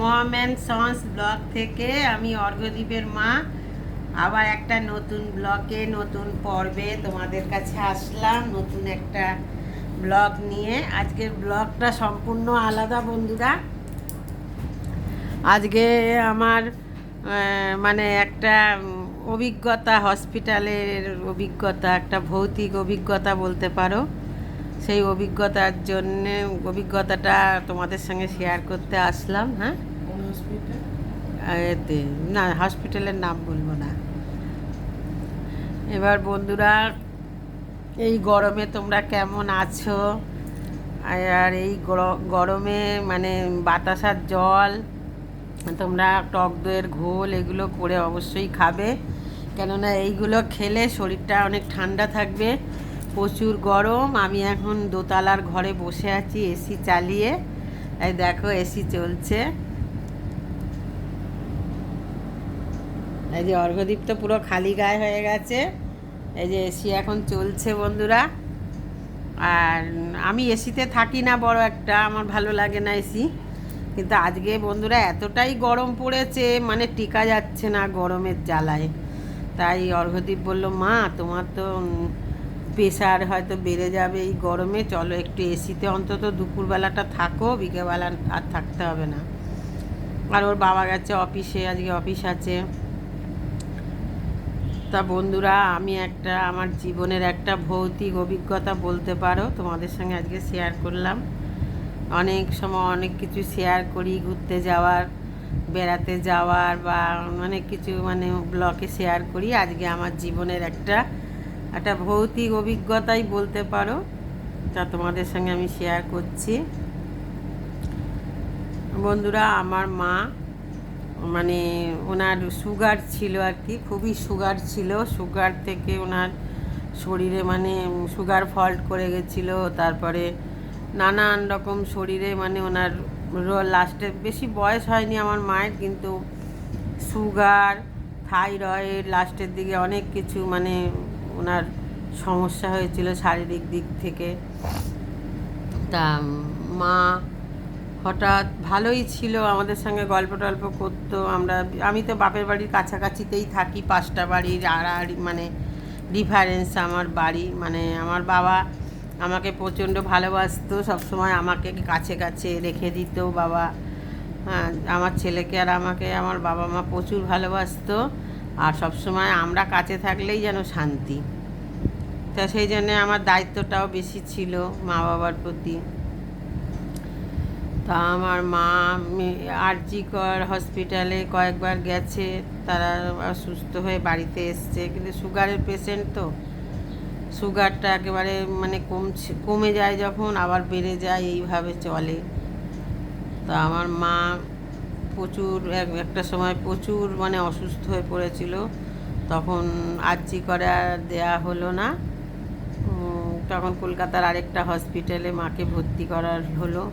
মহাম্যান sons blog থেকে আমি অর্ঘদ্বীপের মা। আবার একটা নতুন ব্লগে নতুন পর্বে তোমাদের কাছে আসলাম, নতুন একটা ব্লগ নিয়ে। আজকের ব্লগটা সম্পূর্ণ আলাদা বন্ধুরা। আজকে আমার মানে একটা অভিজ্ঞতা, হসপিটালের অভিজ্ঞতা, একটা ভৌতিক অভিজ্ঞতা বলতে পারো। সেই অভিজ্ঞতার জন্য অভিজ্ঞতাটা তোমাদের সঙ্গে শেয়ার করতে আসলাম হ্যাঁ? এতে না হসপিটালের নাম বলব না। এবার বন্ধুরা এই গরমে তোমরা কেমন আছো? আর এই গর- গরমে মানে বাতাসার জল তোমরা টক দইয়ের ঘোল এগুলো করে অবশ্যই খাবে। কেননা এইগুলো খেলে শরীরটা অনেক ঠান্ডা থাকবে। প্রচুর গরম। আমি এখন দোতলার ঘরে বসে আছি, এসি চালিয়ে। এই দেখো, এসি চলছে। এই যে অর্ঘদ্বীপ তো পুরো খালি গায়ে হয়ে গেছে। এই যে এসি এখন চলছে বন্ধুরা। আর আমি এসিতে থাকি না বড় একটা, আমার ভালো লাগে না এসি। কিন্তু আজকে বন্ধুরা এতটাই গরম পড়েছে মানে টিকা যাচ্ছে না গরমের জ্বালায়। তাই অর্ঘদ্বীপ বলল, মা, তোমার তো প্রেশার হয়তো বেড়ে যাবে এই গরমে, চলো একটু এসিতে। অন্তত দুপুরবেলাটা থাকো, বিকেলবেলা আর থাকতে হবে না। আর ওর বাবা গেছে অফিসে, আজকে অফিস আছে। তা বন্ধুরা, আমি একটা, আমার জীবনের একটা ভৌতিক অভিজ্ঞতা বলতে পারো, তোমাদের সঙ্গে আজকে শেয়ার করলাম। অনেক সময় অনেক কিছু শেয়ার করি, ঘুরতে যাওয়ার, বেড়াতে যাওয়ার বা অনেক কিছু মানে ব্লকে শেয়ার করি। আজকে আমার জীবনের একটা একটা ভৌতিক অভিজ্ঞতাই বলতে পারো তা তোমাদের সঙ্গে আমি শেয়ার করছি। বন্ধুরা, আমার মা মানে ওনার সুগার ছিল আর কি, খুবই সুগার ছিল। সুগার থেকে ওনার শরীরে মানে সুগার ফল্ট করে গেছিল। তারপরে নানান রকম শরীরে মানে ওনার লাস্টে বেশি বয়স হয়নি আমার মায়ের, কিন্তু সুগার থাইরয়েড লাস্টের দিকে অনেক কিছু মানে ওনার সমস্যা হয়েছিল শারীরিক দিক থেকে। তা মা হঠাৎ ভালোই ছিল, আমাদের সঙ্গে গল্প টল্প করতো। আমরা, আমি তো বাপের বাড়ির কাছাকাছিতেই থাকি, পাঁচটা বাড়ির আড়াআড়ি মানে ডিফারেন্স আমার বাড়ি। মানে আমার বাবা আমাকে প্রচণ্ড ভালোবাসতো, সবসময় আমাকে কাছে কাছে রেখে দিত বাবা। হ্যাঁ আমার ছেলেকে আর আমাকে, আমার বাবা মা প্রচুর ভালোবাসতো। আর সবসময় আমরা কাছে থাকলেই যেন শান্তি। তা সেই জন্যে আমার দায়িত্বটাও বেশি ছিল মা বাবার প্রতি। তা আমার মা আরজিকর হসপিটালে কয়েকবার গেছে, তারা সুস্থ হয়ে বাড়িতে এসছে। কিন্তু সুগারের পেশেন্ট তো সুগারটা একেবারে মানে কমছে, কমে যায় যখন, আবার বেড়ে যায়, এইভাবে চলে। তা আমার মা প্রচুর, এক- একটা সময় প্রচুর মানে অসুস্থ হয়ে পড়েছিল। তখন আর্জি করা দেয়া হলো না। তখন কলকাতার আরেকটা হসপিটালে মাকে ভর্তি করার হলো।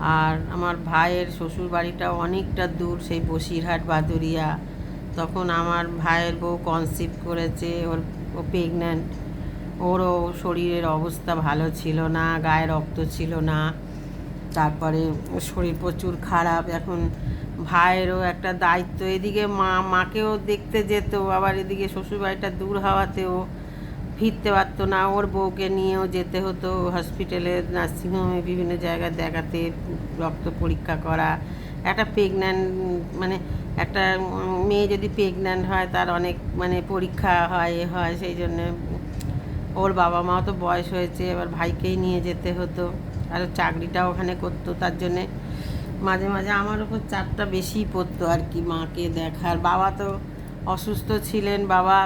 আর আমার ভাইয়ের শ্বশুর বাড়িটা অনেকটা দূর, সেই বসিরহাট বাদুরিয়া তখন আমার ভাইয়ের বউ কনসিভ করেছে, ওর, ও প্রেগন্যান্ট ওরও শরীরের অবস্থা ভালো ছিল না, গায়ে রক্ত ছিল না। তারপরে শরীর প্রচুর খারাপ। এখন ভাইয়েরও একটা দায়িত্ব। এদিকে মা, মাকেও দেখতে যেত, আবার এদিকে শ্বশুরবাড়িটা দূর হওয়াতেও ফিরতে পারতো না। ওর বউকে নিয়েও যেতে হতো হসপিটালে নার্সিংহোমে বিভিন্ন জায়গায় দেখাতে, রক্ত পরীক্ষা করা। একটা প্রেগন্যান্ট মানে একটা মেয়ে যদি প্রেগন্যান্ট হয়, তার অনেক মানে পরীক্ষা হয় হয়, সেই জন্যে ওর বাবা মাও তো বয়স হয়েছে, এবার ভাইকেই নিয়ে যেতে হতো। আর ও চাকরিটাও ওখানে করতো, তার জন্যে মাঝে মাঝে আমার ওপর চাপটা বেশি পড়তো আর কি মাকে দেখার। বাবা তো অসুস্থ ছিলেন বাবা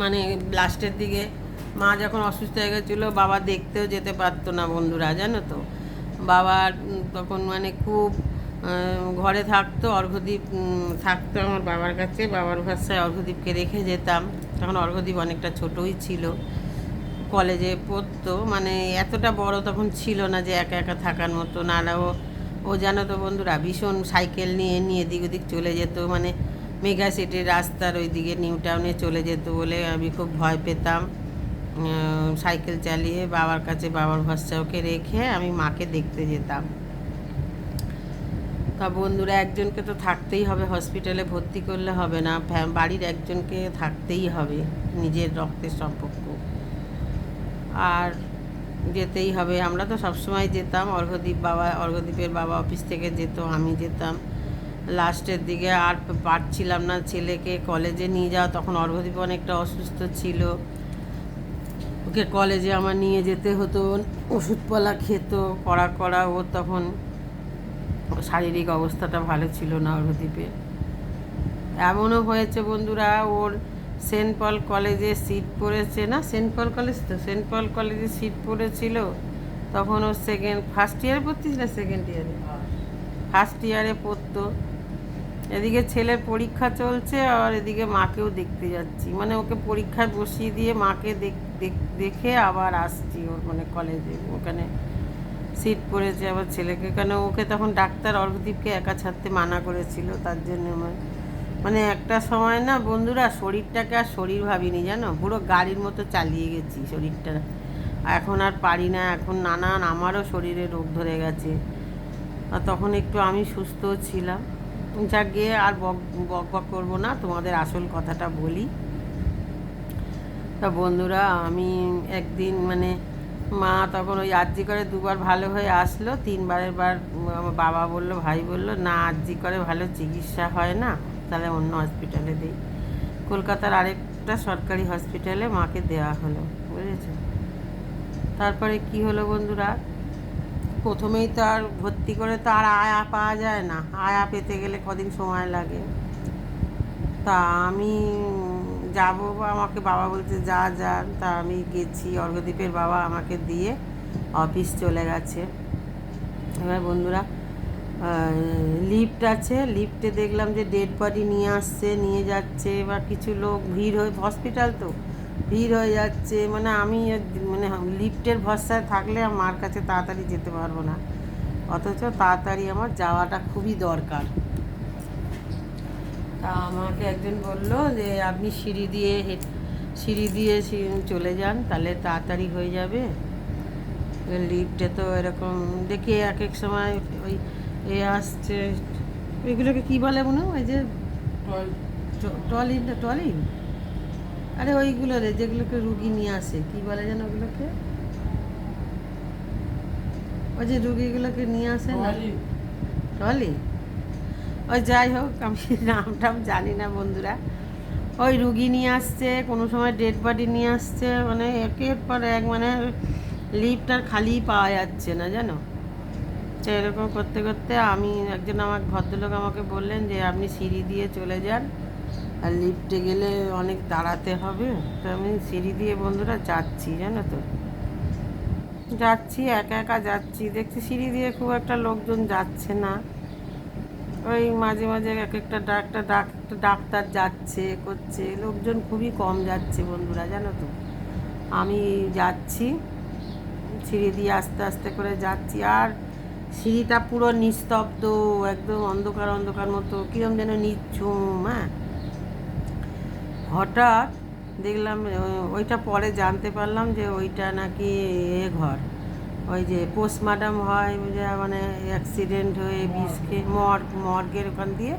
মানে লাস্টের দিকে মা যখন অসুস্থ হয়ে গেছিল বাবা দেখতেও যেতে পারতো না বন্ধুরা জানো তো? বাবা উম, তখন মানে খুব ঘরে থাকতো অর্ঘদ্বীপ থাকতো আমার বাবার কাছে। বাবার ভাষায় অর্ঘদ্বীপকে রেখে যেতাম। তখন অর্ঘদ্বীপ অনেকটা ছোটই ছিল। কলেজে পড়তো। মানে এতটা বড় তখন ছিল না যে একা একা থাকার মতো। না ও জানো তো বন্ধুরা, ভীষণ সাইকেল নিয়ে নিয়ে এদিক ওদিক চলে যেত মানে মেগা সিটির রাস্তার ওই দিকে নিউ টাউনে চলে যেত বলে আমি খুব ভয় পেতাম। সাইকেল চালিয়ে বাবার কাছে বাবার ভরসা ওকে রেখে আমি মাকে দেখতে যেতাম। তা বন্ধুরা, একজনকে তো থাকতেই হবে, হসপিটালে ভর্তি করলে হবে না বাড়ির একজনকে থাকতেই হবে নিজের রক্তের সম্পর্ক। আর যেতেই হবে। আমরা তো সবসময় যেতাম। অর্ঘদ্বীপ বাবা অর্ঘদ্বীপের বাবা অফিস থেকে যেত, আমি যেতাম। লাস্টের দিকে আর পারছিলাম না ছেলেকে কলেজে নিয়ে যাওয়া। তখন অর্ঘদ্বীপ অনেকটা অসুস্থ ছিল। ওকে কলেজে আমার নিয়ে যেতে হতো। ওষুধপালা খেত করা করা ও তখন শারীরিক অবস্থাটা ভালো ছিল না অর্ঘদ্বীপের এমনও হয়েছে বন্ধুরা, ওর সেন্ট পল কলেজে সিট পড়েছে না? সেন্ট পল কলেজ তো? সেন্ট পল কলেজে সিট পড়েছিল। তখন ও সেকেন্ড ফার্স্ট ইয়ারে পড়তিস না সেকেন্ড ইয়ারে ফার্স্ট ইয়ারে পড়তো। এদিকে ছেলের পরীক্ষা চলছে আর এদিকে মাকেও দেখতে যাচ্ছি। মানে ওকে পরীক্ষায় বসিয়ে দিয়ে মাকে দেখ- আবার আসছি ওর মানে কলেজে। ওখানে সিট পড়েছে আবার ছেলেকে। কেন ওকে তখন ডাক্তার অর্ঘদীপকে একা ছাড়তে মানা করেছিল, তার জন্য আমার মানে একটা সময় না বন্ধুরা শরীরটাকে আর শরীর ভাবিনি জানো? পুরো গাড়ির মতো চালিয়ে গেছি শরীরটা। এখন আর পারি না, এখন নানান আমারও শরীরে রোগ ধরে গেছে। তখন একটু আমি সুস্থও ছিলাম। যাক গিয়ে আর বক বক বক করব না, তোমাদের আসল কথাটা বলি। তা বন্ধুরা, আমি একদিন মানে মা তখন ওই আর্জি করে দুবার ভালো হয়ে আসলো, তিনবারের বার আমার বাবা বলল, ভাই বলল, না আর্জি করে ভালো চিকিৎসা হয় না। তাহলে অন্য হসপিটালে দিই। কলকাতার আরেকটা সরকারি হসপিটালে মাকে দেওয়া হলো, বুঝেছ? তারপরে কি হলো বন্ধুরা? প্রথমেই তো আর ভর্তি করে তো আর আয়া পাওয়া যায় না। আয়া পেতে গেলে কদিন সময় লাগে। তা আমি যাব বা আমাকে বাবা বলছে, যা যা। তা আমি গেছি অর্ঘদ্বীপের বাবা আমাকে দিয়ে অফিস চলে গেছে। এবার বন্ধুরা লিফট আছে। লিফটে দেখলাম যে ডেড বডি নিয়ে আসছে, নিয়ে যাচ্ছে। বা কিছু লোক ভিড় হয়ে হসপিটাল তো, ভিড় হয়ে যাচ্ছে। মানে আমি মানে লিফটের ভরসায় থাকলে আমার মার কাছে তাড়াতাড়ি যেতে পারব না। অথচ তাড়াতাড়ি আমার যাওয়াটা খুবই দরকার। তা আমাকে একজন বলল যে, আপনি সিঁড়ি দিয়ে সিঁড়ি দিয়ে চলে যান, তাহলে তাড়াতাড়ি হয়ে যাবে। লিফটে তো এরকম, দেখি এক এক সময় ওই এ আসছে এগুলোকে কি বলে মনে হয়? ওই যে ট্রলি না ট্রলি আরে ওইগুলো রে যেগুলোকে রুগী নিয়ে আসে কি বলে যেন ওগুলোকে? ওই যে রুগীগুলোকে নিয়ে আসে না? ট্রলি ওই যাই হোক আমি নাম টাম জানি না বন্ধুরা। ওই রুগী নিয়ে আসছে কোনো সময় ডেড বডি নিয়ে আসছে মানে একের পর এক মানে লিফট আর খালিই পাওয়া যাচ্ছে না জানো? তো এরকম করতে করতে আমি একজন আমার ভদ্রলোক আমাকে বললেন যে, আপনি সিঁড়ি দিয়ে চলে যান আর লিফটে গেলে অনেক দাঁড়াতে হবে। তো আমি সিঁড়ি দিয়ে, বন্ধুরা, যাচ্ছি, জানো তো। যাচ্ছি, একা একা যাচ্ছি। দেখছি সিঁড়ি দিয়ে খুব একটা লোকজন যাচ্ছে না। ওই মাঝে মাঝে এক একটা ডাক্তার ডাক্তার ডাক্তার যাচ্ছে, করছে। লোকজন খুবই কম যাচ্ছে, বন্ধুরা, জানো তো। আমি যাচ্ছি, সিঁড়ি দিয়ে আস্তে আস্তে করে যাচ্ছি। আর সিঁড়িটা পুরো নিস্তব্ধ একদম অন্ধকার অন্ধকার মতো কিরম যেন নিচ্ছুম হ্যাঁ? হঠাৎ দেখলাম ওইটা পরে জানতে পারলাম যে ওইটা নাকি এ ঘর। ওই যে পোস্টমার্টাম হয় যে মানে অ্যাক্সিডেন্ট হয়ে বিষ খেয়ে মর্গ মর্গের ওখান দিয়ে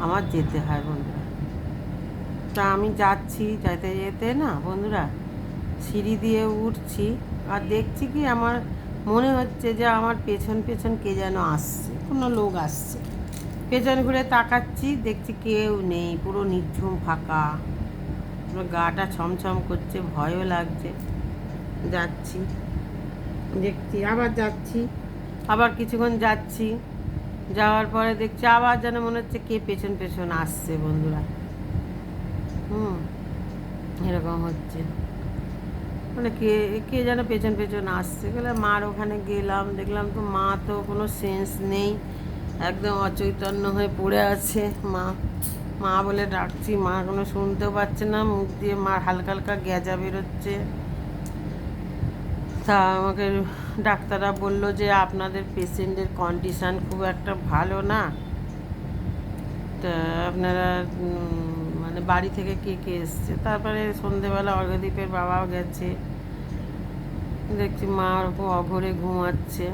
আমার যেতে হয় বন্ধুরা। তা আমি যাচ্ছি যেতে যেতে না বন্ধুরা সিঁড়ি দিয়ে উঠছি আর দেখছি কি আমার মনে হচ্ছে যে আমার পেছন পেছন কে যেন আসছে, কোনো লোক আসছে। পেছন ঘুরে তাকাচ্ছি, দেখছি কেউ নেই, পুরো নির্ঝুম ফাঁকা। পুরো গাটা ছমছম করছে, ভয়ও লাগছে। যাচ্ছি, দেখছি, আবার যাচ্ছি, আবার কিছুক্ষণ যাচ্ছি। যাওয়ার পরে দেখছি আবার যেন মনে হচ্ছে কে পেছন পেছন আসছে বন্ধুরা। হুম, এরকম হচ্ছে। মানে কে কে যেন পেছন পেছন আসছে। গেলে মার ওখানে গেলাম, দেখলাম তো মা তো কোনো সেন্স নেই। একদম অচৈতন্য হয়ে পড়ে আছে। মা মা বলে ডাকছি, মা কোনো শুনতেও পাচ্ছে না, মুখ দিয়ে মার হালকা হালকা গ্যাজা বেরোচ্ছে। তা আমাকে ডাক্তাররা বলল যে আপনাদের পেশেন্টের কন্ডিশান খুব একটা ভালো না। তা আপনারা বাড়ি থেকে কে কে এসছে? তারপরে সন্ধেবেলা অর্ঘদ্বীপের বাবাও গেছে। দেখছি মা ওরকম অঘরে ঘুমাচ্ছে।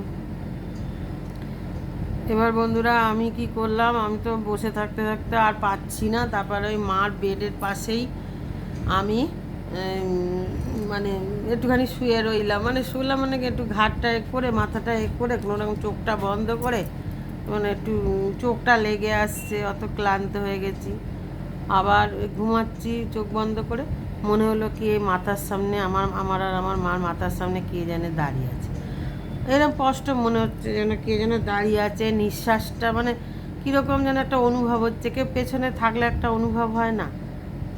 এবার বন্ধুরা, আমি কি করলাম? আমি তো বসে থাকতে থাকতে আর পাচ্ছি না। তারপরে ওই মার বেডের পাশেই আমি মানে একটুখানি শুয়ে রইলাম। মানে শুলাম মানে একটু ঘাটটা এক করে, মাথাটা এক করে, কোনো রকম চোখটা বন্ধ করে মানে একটু চোখটা লেগে আসছে, অত ক্লান্ত হয়ে গেছি। আবার ঘুমাচ্ছি, চোখ বন্ধ করে। মনে হলো কি এই মাথার সামনে আমার আমার আর আমার মার মাথার সামনে কে যেন দাঁড়িয়ে আছে। এরকম স্পষ্ট মনে হচ্ছে যেন কে যেন দাঁড়িয়ে আছে। নিঃশ্বাসটা মানে কীরকম যেন একটা অনুভব হচ্ছে। কেউ পেছনে থাকলে একটা অনুভব হয় না।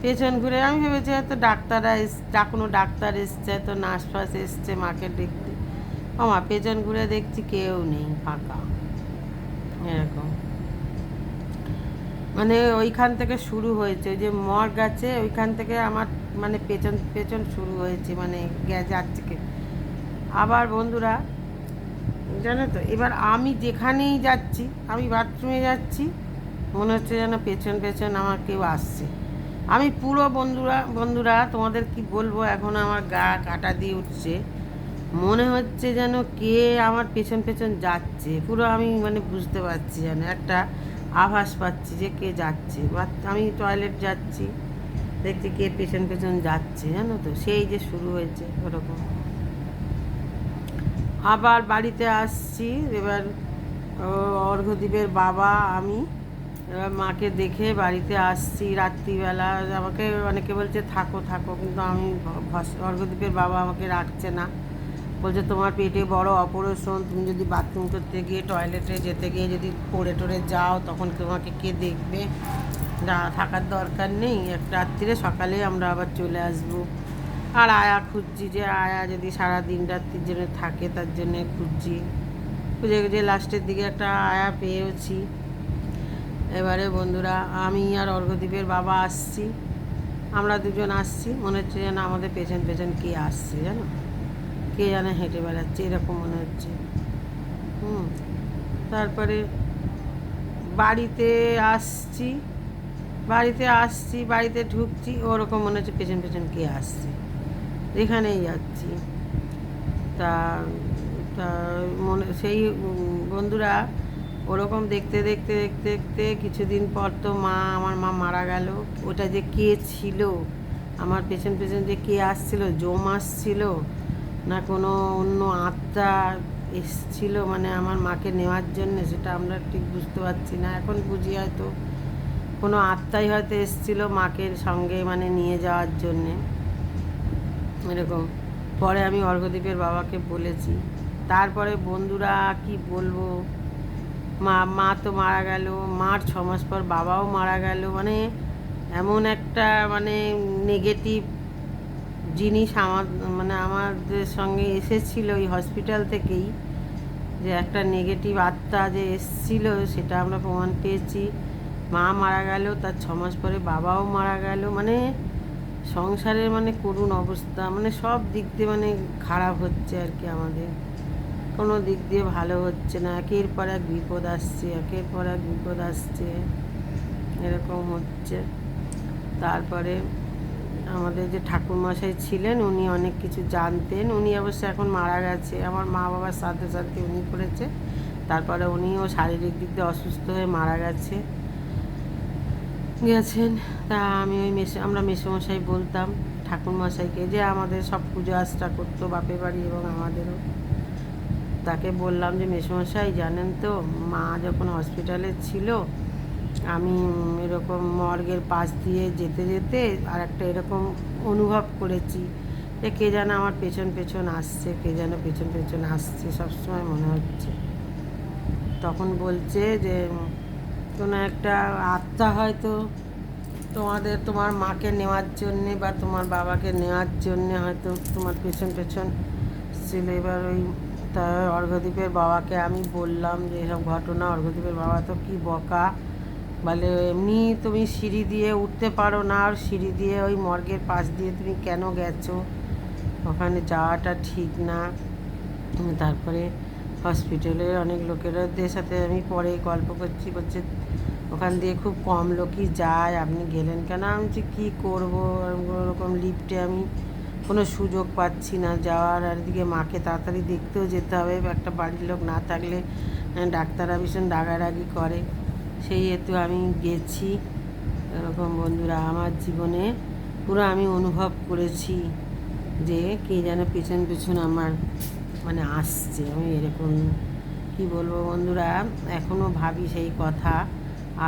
পেছন ঘুরে আমি ভেবেছি হয়তো ডাক্তাররা এস কোনো ডাক্তার এসছে তো নার্স ফার্স এসছে মাকে দেখতে। আমার পেছন ঘুরে দেখছি কেউ নেই, ফাঁকা। এরকম। মানে ওইখান থেকে শুরু হয়েছে, ওই যে মর্গ আছে, ওইখান থেকে আমার মানে পেছন পেছন শুরু হয়েছে মানে যাচ্ছে আবার বন্ধুরা, জানো তো, এবার আমি যেখানেই যাচ্ছি, আমি বাথরুমে যাচ্ছি, মনে হচ্ছে যেন পেছন পেছন আমার কেউ আসছে। আমি পুরো বন্ধুরা বন্ধুরা, তোমাদের কি বলব, এখন আমার গা কাটা দিয়ে উঠছে। মনে হচ্ছে যেন কে আমার পেছন পেছন যাচ্ছে, পুরো আমি মানে বুঝতে পারছি যেন। একটা আভাস পাচ্ছি যে কে যাচ্ছে। বা আমি টয়লেট যাচ্ছি, দেখছি কে পেছন পেছন যাচ্ছে, জানো তো? সেই যে শুরু হয়েছে ওরকম। আবার বাড়িতে আসছি, এবার অর্ঘদ্বীপের বাবা, আমি, এবার মাকে দেখে বাড়িতে আসছি রাত্রিবেলা। আমাকে অনেকে বলছে, থাকো থাকো। কিন্তু আমি অর্ঘদ্বীপের বাবা আমাকে রাখছে না। বলছে, তোমার পেটে বড় অপারেশন, তুমি যদি বাথরুম করতে গিয়ে টয়লেটে যেতে গিয়ে যদি পড়ে টরে যাও, তখন তোমাকে কে দেখবে? না, থাকার দরকার নেই। এক রাত্রিরে সকালে আমরা আবার চলে আসব। আর আয়া খুঁজছি যে, আয়া যদি সারা দিন রাত্রির জন্য থাকে, তার জন্য খুঁজছি। খুঁজে খুঁজে লাস্টের দিকে একটা আয়া পেয়েছি এবারে বন্ধুরা, আমি আর অর্ঘদ্বীপের বাবা আসছি। আমরা দুজন আসছি। মনে হচ্ছে যেন আমাদের পেছন পেছন কে আসছে, জানো? কে জানে হেঁটে বেড়াচ্ছে, এরকম মনে হচ্ছে। হুম, তারপরে বাড়িতে আসছি বাড়িতে আসছি, বাড়িতে ঢুকছি, ওরকম মনে হচ্ছে পেছন পেছন কে আসছে। এখানেই যাচ্ছি। তা তা মনে, সেই বন্ধুরা ওরকম দেখতে দেখতে দেখতে দেখতে কিছুদিন পর তো মা, আমার মা মারা গেল। ওটা যে কে ছিল, আমার পেছন পেছন যে কে আসছিল জম আসছিল না কোনো অন্য আত্মা এসছিল মানে আমার মাকে নেওয়ার জন্য, সেটা আমরা ঠিক বুঝতে পারছি না। এখন বুঝি হয়তো কোনো আত্মাই হয়তো এসছিল মাকে সঙ্গে মানে নিয়ে যাওয়ার জন্যে। এরকম। পরে আমি অর্ঘদ্বীপের বাবাকে বলেছি। তারপরে বন্ধুরা কি বলব? মা মা তো মারা গেল, মার ছ মাস পর বাবাও মারা গেল। মানে এমন একটা মানে নেগেটিভ জিনিস আমার মানে আমাদের সঙ্গে এসেছিল ওই হসপিটাল থেকেই, যে একটা নেগেটিভ আত্মা যে এসছিল, সেটা আমরা প্রমাণ পেয়েছি। মা মারা গেল, তার ছ মাস পরে বাবাও মারা গেল মানে সংসারের মানে করুণ অবস্থা মানে সব দিক দিয়ে মানে খারাপ হচ্ছে আর কি আমাদের। কোনো দিক দিয়ে ভালো হচ্ছে না, একের পর এক বিপদ আসছে, একের পর এক বিপদ আসছে, এরকম হচ্ছে। তারপরে আমাদের যে ঠাকুরমশাই ছিলেন, উনি অনেক কিছু জানতেন। উনি অবশ্য এখন মারা গেছে। আমার মা বাবার সাথে সাথে উনি করেছে। তারপরে উনিও শারীরিক দিক দিয়ে অসুস্থ হয়ে মারা গেছে। গেছেন। তা আমি ওই মেসে, আমরা মেসোমশাই বলতাম ঠাকুরমশাইকে যে আমাদের সব পুজো আচটা করতো বাপের বাড়ি এবং আমাদেরও। তাকে বললাম যে, মেসোমশাই, জানেন তো, মা যখন হসপিটালে ছিল আমি এরকম মর্গের পাশ দিয়ে যেতে যেতে আর একটা এরকম অনুভব করেছি যে কে যেন আমার পেছন পেছন আসছে, কে যেন পেছন পেছন আসছে, সবসময় মনে হচ্ছে। তখন বলছে যে, কোনো একটা আত্মা হয়তো তোমাদের, তোমার মাকে নেওয়ার জন্যে বা তোমার বাবাকে নেওয়ার জন্যে হয়তো তোমার পেছন পেছন ছিল। এবার ওই তা অর্ঘদ্বীপের বাবাকে আমি বললাম যে, এসব ঘটনা অর্ঘদ্বীপের বাবা তো কি বকা। বলে, এমনি তুমি সিঁড়ি দিয়ে উঠতে পারো না, আর সিঁড়ি দিয়ে ওই মর্গের পাশ দিয়ে তুমি কেন গেছো? ওখানে যাওয়াটা ঠিক না। তারপরে হসপিটালের অনেক লোকেরদের সাথে আমি পরে গল্প করছি, বলছে, ওখান দিয়ে খুব কম লোকই যায়, আপনি গেলেন কেন? আমি যে কী করব? ওরকম লিফটে আমি কোনো সুযোগ পাচ্ছি না, যাওয়ার, আর এদিকে মাকে তাড়াতাড়ি দেখতেও যেতে হবে, একটা বাড়ির লোক না থাকলে ডাক্তাররা ভীষণ রাগারাগি করে। সেই হেতু আমি গেছি। এরকম বন্ধুরা, আমার জীবনে পুরো আমি অনুভব করেছি যে কে যেন পেছন পেছন আমার মানে আসছে। আমি এরকম, কি বলব বন্ধুরা এখনও ভাবি সেই কথা,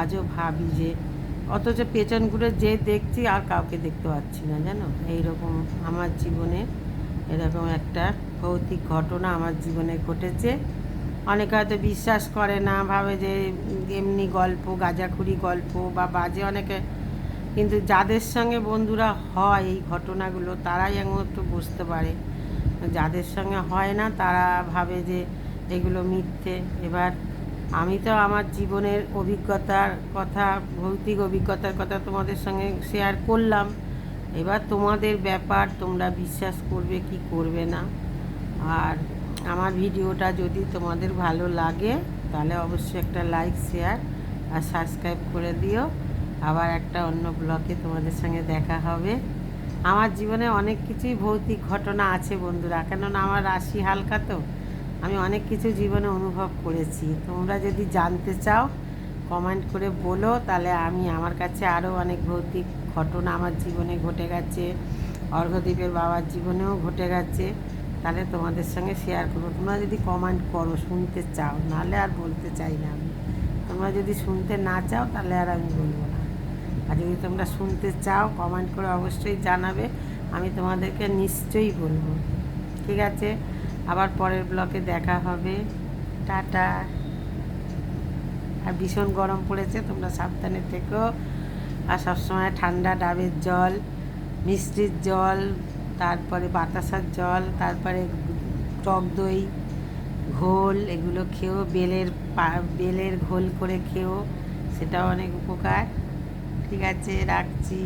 আজও ভাবি যে, অথচ পেছন ঘুরে যে দেখছি আর কাউকে দেখতে পাচ্ছি না, জানো? এইরকম আমার জীবনে এরকম একটা ভৌতিক ঘটনা আমার জীবনে ঘটেছে। অনেকে হয়তো বিশ্বাস করে না, ভাবে যে এমনি গল্প, গাঁজাখুরি গল্প বা বাজে অনেকে। কিন্তু যাদের সঙ্গে বন্ধুরা হয় এই ঘটনাগুলো, তারাই একমাত্র বুঝতে পারে। যাদের সঙ্গে হয় না, তারা ভাবে যে এগুলো মিথ্যে। এবার আমি তো আমার জীবনের অভিজ্ঞতার কথা, ভৌতিক অভিজ্ঞতার কথা তোমাদের সঙ্গে শেয়ার করলাম। এবার তোমাদের ব্যাপার, তোমরা বিশ্বাস করবে কি করবে না। আর আমার ভিডিওটা যদি তোমাদের ভালো লাগে, তাহলে অবশ্যই একটা লাইক শেয়ার আর সাবস্ক্রাইব করে দিও। আবার একটা অন্য ব্লগে তোমাদের সঙ্গে দেখা হবে। আমার জীবনে অনেক কিছুই ভৌতিক ঘটনা আছে বন্ধুরা, কেননা আমার রাশি হালকা তো। আমি অনেক কিছু জীবনে অনুভব করেছি। তোমরা যদি জানতে চাও কমেন্ট করে বলো, তাহলে আমি আমার কাছে আরও অনেক ভৌতিক ঘটনা আমার জীবনে ঘটে গেছে অর্ঘদ্বীপের বাবার জীবনেও ঘটে গেছে। তাহলে তোমাদের সঙ্গে শেয়ার করব। তোমরা যদি কমেন্ট করো, শুনতে চাও, নাহলে আর বলতে চাই না আমি। তোমরা যদি শুনতে না চাও, তাহলে আর আমি বলব না। আর যদি তোমরা শুনতে চাও কমেন্ট করে অবশ্যই জানাবে। আমি তোমাদেরকে নিশ্চয়ই বলব। ঠিক আছে? আবার পরের ব্লকে দেখা হবে। টাটা। আর ভীষণ গরম পড়েছে, তোমরা সাবধানে থেকো। আর সবসময় ঠান্ডা ডাবের জল, মিষ্টির জল তারপরে বাতাসার জল, তারপরে টক দই, ঘোল, এগুলো খেয়েও বেলের বেলের ঘোল করে খেয়েও সেটাও অনেক উপকার। ঠিক আছে, রাখছি।